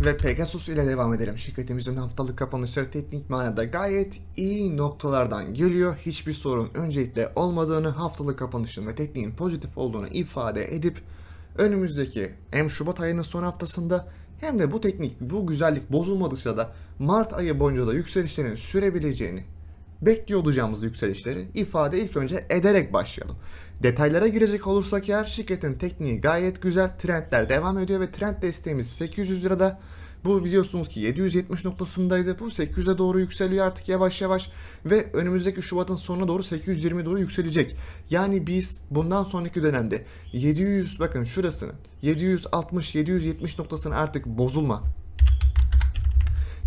Ve Pegasus ile devam edelim. Şirketimizin haftalık kapanışları teknik manada gayet iyi noktalardan geliyor. Hiçbir sorun öncelikle olmadığını, haftalık kapanışın ve tekniğin pozitif olduğunu ifade edip önümüzdeki hem Şubat ayının son haftasında hem de bu teknik, bu güzellik bozulmadıkça da Mart ayı boyunca da yükselişlerin sürebileceğini bekliyor olacağımız yükselişleri ifade ilk önce ederek başlayalım. Detaylara girecek olursak eğer şirketin tekniği gayet güzel. Trendler devam ediyor ve trend desteğimiz 800 lirada. Bu biliyorsunuz ki 770 noktasındaydı. Bu 800'e doğru yükseliyor artık yavaş yavaş ve önümüzdeki Şubat'ın sonuna doğru 820 doğru yükselecek. Yani biz bundan sonraki dönemde 700 bakın şurasının 760-770 noktasını artık bozulma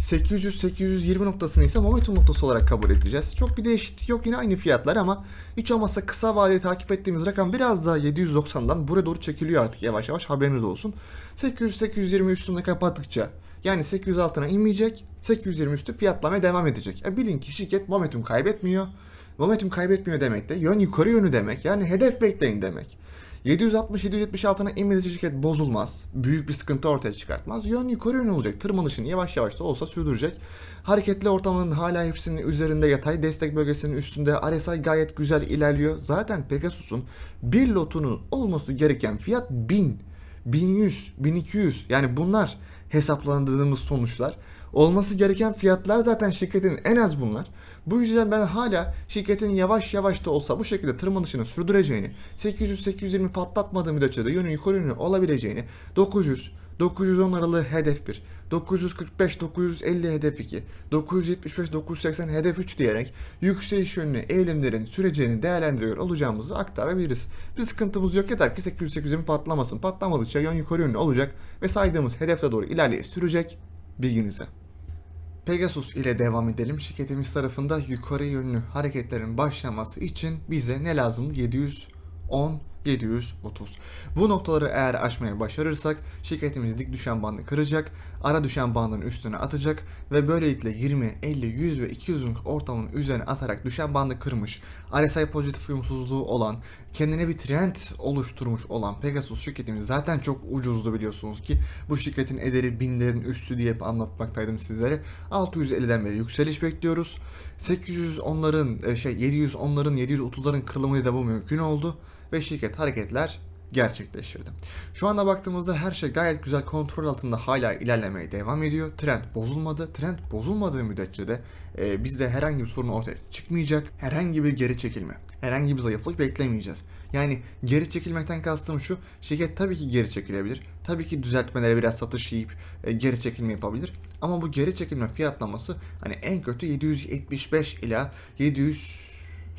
800-820 noktasını ise momentum noktası olarak kabul edeceğiz. Çok bir değişiklik yok yine aynı fiyatlar ama hiç olmazsa kısa vadeli takip ettiğimiz rakam biraz daha 790'dan buraya doğru çekiliyor artık yavaş yavaş haberiniz olsun. 800-820 üstünde kapattıkça yani 800 altına inmeyecek 820 üstü fiyatlamaya devam edecek. E bilin ki şirket momentum kaybetmiyor. Momentum kaybetmiyor demek de yön yukarı yönü demek yani hedef bekleyin demek. 760-770 altına inmediği şirket bozulmaz. Büyük bir sıkıntı ortaya çıkartmaz. Yön yukarı yön olacak. Tırmanışını yavaş yavaş da olsa sürdürecek. Hareketli ortamının hala hepsinin üzerinde yatay destek bölgesinin üstünde RSI gayet güzel ilerliyor. Zaten Pegasus'un bir lotunun olması gereken fiyat 1000, 1100, 1200 yani bunlar hesaplandığımız sonuçlar. Olması gereken fiyatlar zaten şirketin en az bunlar. Bu yüzden ben hala şirketin yavaş yavaş da olsa bu şekilde tırmanışını sürdüreceğini, 800-820 patlatmadığı müddetçe de yönü yukarı yönü olabileceğini, 900, 910 aralığı hedef 1, 945-950 hedef 2, 975-980 hedef 3 diyerek yükseliş yönlü eğilimlerin süreceğini değerlendiriyor olacağımızı aktarabiliriz. Bir sıkıntımız yok yeter ki 800-820 patlamasın. Patlamadıkça yön yukarı yönlü olacak ve saydığımız hedefe doğru ilerleye sürecek bilginize. Pegasus ile devam edelim. Şirketimiz tarafında yukarı yönlü hareketlerin başlaması için bize ne lazım? 710 730. Bu noktaları eğer aşmaya başarırsak şirketimiz dik düşen bandı kıracak, ara düşen bandın üstüne atacak ve böylelikle 20, 50, 100 ve 200'lük ortamın üzerine atarak düşen bandı kırmış, RSI pozitif uyumsuzluğu olan, kendine bir trend oluşturmuş olan Pegasus şirketimiz zaten çok ucuzdu biliyorsunuz ki bu şirketin ederi binlerin üstü diye anlatmaktaydım sizlere. 650'den beri yükseliş bekliyoruz. 800 onların şey 700 onların 730'ların kırılımıyla da bu mümkün oldu ve şirket hareketler gerçekleştirdi. Şu anda baktığımızda her şey gayet güzel kontrol altında hala ilerlemeye devam ediyor. Trend bozulmadı. Trend bozulmadığı müddetçe de e, bizde herhangi bir sorun ortaya çıkmayacak. Herhangi bir geri çekilme, herhangi bir zayıflık beklemeyeceğiz. Yani geri çekilmekten kastım şu, şirket tabii ki geri çekilebilir. Tabii ki düzeltmelere biraz satış yiyip e, geri çekilme yapabilir. Ama bu geri çekilme fiyatlaması hani en kötü 775 ila 700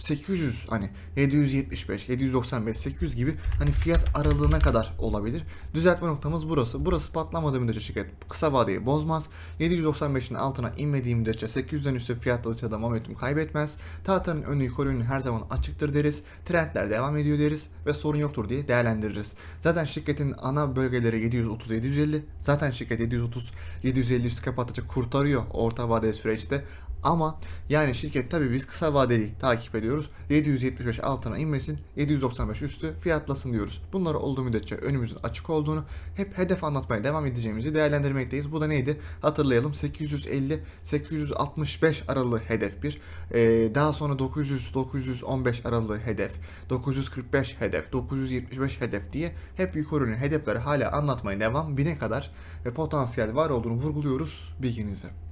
800 hani 775, 795, 800 gibi hani fiyat aralığına kadar olabilir. Düzeltme noktamız burası. Burası patlamadığı müddetçe şirket kısa vadeyi bozmaz. 795'in altına inmediği müddetçe 800'den üstü fiyat alışada momentum kaybetmez. Tahtanın önü yukarı her zaman açıktır deriz. Trendler devam ediyor deriz ve sorun yoktur diye değerlendiririz. Zaten şirketin ana bölgeleri 730-750. Zaten şirket 730-750 üstü kapattıkça kurtarıyor orta vadeli süreçte. Ama yani şirket tabii biz kısa vadeli takip ediyoruz. 775 altına inmesin, 795 üstü fiyatlasın diyoruz. Bunlar olduğu müddetçe önümüzün açık olduğunu hep hedef anlatmaya devam edeceğimizi değerlendirmekteyiz. Bu da neydi? Hatırlayalım 850-865 aralığı hedef bir. Ee, daha sonra 900-915 aralığı hedef. 945 hedef, 975 hedef diye hep yukarı yönlü hedefleri hala anlatmaya devam. Bine kadar ve potansiyel var olduğunu vurguluyoruz bilginize.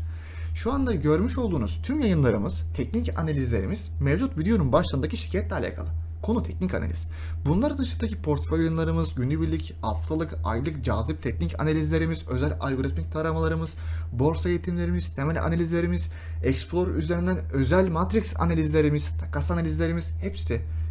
Şu anda görmüş olduğunuz tüm yayınlarımız, teknik analizlerimiz mevcut videonun başlarındaki şirketle alakalı. Konu teknik analiz. Bunlar dışındaki portföy yayınlarımız, günübirlik, haftalık, aylık cazip teknik analizlerimiz, özel algoritmik taramalarımız, borsa eğitimlerimiz, temel analizlerimiz, Explorer üzerinden özel matrix analizlerimiz, takas analizlerimiz hepsi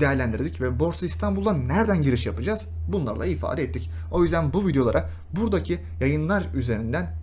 değerlendirdik ve Borsa İstanbul'da nereden giriş yapacağız bunlarla ifade ettik. O yüzden bu videolara buradaki yayınlar üzerinden